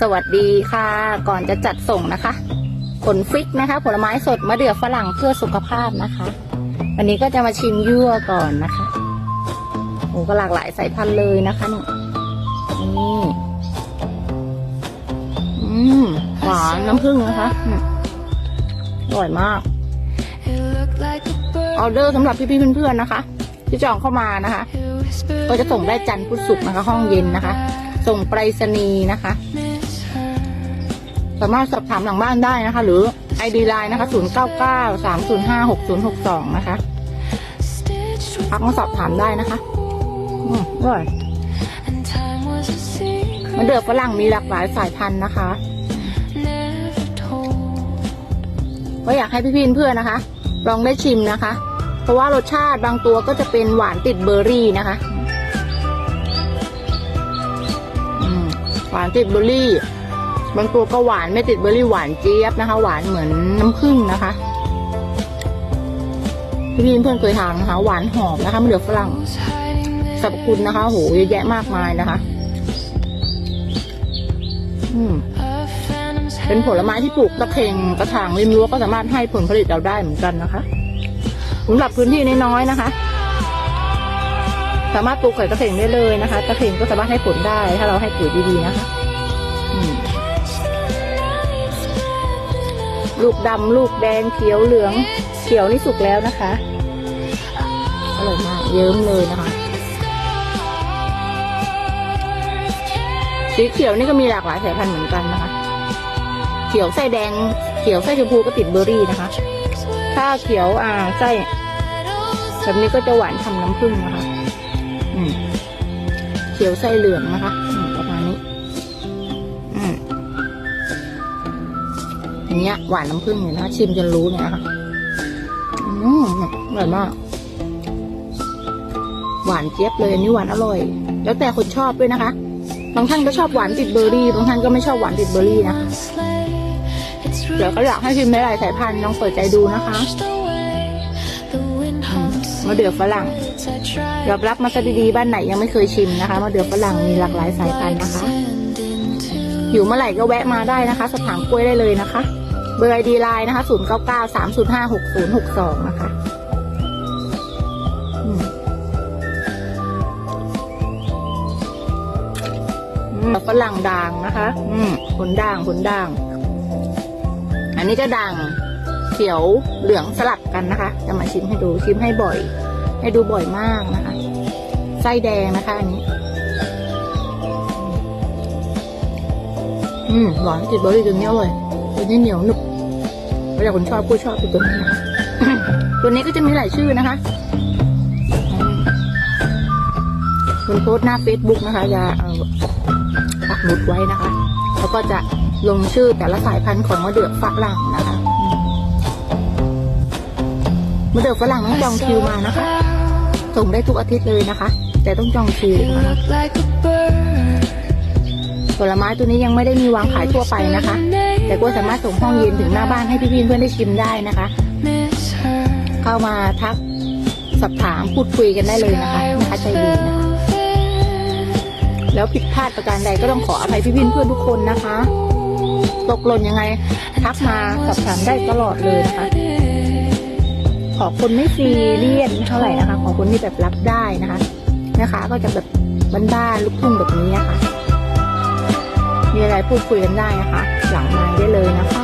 สวัสดีค่ะ ก่อนจะจัดส่งนะคะ ผลฟิกนะคะ ผลไม้สดมะเดื่อฝรั่งเพื่อสุขภาพนะคะ วันนี้ก็จะมาชิมยั่วก่อนนะคะโอ้ก็หลากหลายสายพันธุ์เลยนะคะนี่นี่อืมหวานน้ำผึ้งนะคะอืมอร่อยมากออเดอร์สำหรับพี่ๆเพื่อนๆนะคะ ที่จองเข้ามานะคะ ก็จะส่งได้จันทร์พุธศุกร์นะคะ ห้องเย็นนะคะ ส่งไปรษณีย์นะคะ สามารถสอบถามหลังบ้านได้นะคะ หรือ ID Line นะคะ 0 9 9 3 0 5 6 0 6 2 นะคะพักมาสอบถามได้นะคะอืมอร่อยมันเดือฝรั่งมีหลากหลายสายพันธุ์นะคะ ก็อยากให้พี่ๆเพื่อนนะคะ ลองได้ชิมนะคะ เพราะว่ารสชาติบางตัวก็จะเป็นหวานติดเบอร์รี่นะคะหวานติดเบอร์รี่ บางตัวก็หวานไม่ติดเบอร์รี่หวานเจี๊ยบนะคะ หวานเหมือนน้ำผึ้งนะคะพี่ๆเพื่อนเคยทานนะคะ หวานหอมนะคะมะเดือฝรั่งสรรพคุณนะคะโหเยอะแยะมากมายนะคะ อืมเป็นผลไม้ที่ปลูกตะเข่งกระถางริมรั้วก็สามารถให้ผลผลิตเราได้เหมือนกันนะคะสำหรับพื้นที่น้อยๆนะคะ สามารถปลูกไข่ตะเข่งได้เลยนะคะตะเข่งก็สามารถให้ผลได้ถ้าเราให้ปุ๋ยดีๆนะคะ อืม ลูกดำลูกแดงเขียวเหลือง เขียวนี่สุกแล้วนะคะ อร่อยมาก เยิ้มเลยนะคะ สีเขียวนี่ก็มีหลากหลายสายพันธุ์เหมือนกันนะคะ เขียวไส้แดง เขียวไส้ชมพูก็ติดเบอร์รี่นะคะ ถ้าเขียวอ่าไส้แบบนี้ก็จะหวานทำน้ำผึ้งนะคะอืมเขียวไส้เหลืองนะคะ อันนี้หวานน้ำผึ้งเลยนะชิมจนรู้เนี่ยนะคะอืมอร่อยมาก หวานเจี๊ยบเลยอันนี้หวานอร่อย แล้วแต่คนชอบด้วยนะคะ บางท่านก็ชอบหวานติดเบอร์รี่ บางท่านก็ไม่ชอบหวานติดเบอร์รี่นะคะเดี๋ยวก็อยากให้ชิมหลายสายพันธุ์ลองเปิดใจดูนะคะมะเดื่อฝรั่งยอมรับมาซะดีๆบ้านไหนยังไม่เคยชิมนะคะมะเดื่อฝรั่งมีหลากหลายสายพันธุ์นะคะหิวเมื่อไหร่ก็แวะมาได้นะคะ สถานกล้วยได้เลยนะคะ เบอร์ไอดีไลน์นะคะ0 9 9 3 0 5 6 0 6 2นะคะอืมอืมฝรั่งด่างนะคะ อืมผลด่างผลด่าง อันนี้จะด่างเขียวเหลืองสลับกันนะคะ จะมาชิมให้ดูชิมให้บ่อย ให้ดูบ่อยมากนะคะไส้แดงนะคะอันนี้ อืมหวานติดเบอร์รี่ตัวนี้อร่อย ตัวนี้เหนียวหนึบเวลาคนชอบผู้ชอบเป็นตัวนี้นะคะตัวนี้ก็จะมีหลายชื่อนะคะอืมคุณโพสต์หน้า Facebook นะคะจะเอาปักหมุดไว้นะคะแล้วก็จะลงชื่อแต่ละสายพันธุ์ของมะเดื่อฝรั่งนะคะอืมมะเดื่อฝรั่งต้องจองคิวมานะคะ ส่งได้ทุกอาทิตย์เลยนะคะ แต่ต้องจองคิวนะคะผลไม้ตัวนี้ยังไม่ได้มีวางขายทั่วไปนะคะ แต่ก็สามารถส่งห้องเย็นถึงหน้าบ้านให้พี่ๆเพื่อนได้ชิมได้นะคะ เข้ามาทักสอบถามพูดคุยกันได้เลยนะคะคใจดีนะคะแล้วผิดพลาดประการใดก็ต้องขออภัยพี่ๆเพื่อนทุกคนนะคะ ตกหล่นยังไงทักมาสอบถามได้ตลอดเลยนะคะ ขอคนไม่ซีเรียสไม่เท่าไหร่นะคะ ขอคนที่แบบรับได้นะคะนะคะก็จะแบบบ้านๆลูกทุ่งแบบนี้นะคะ มีอะไรพูดคุยกันได้นะคะ หลังไม้ได้เลยนะคะ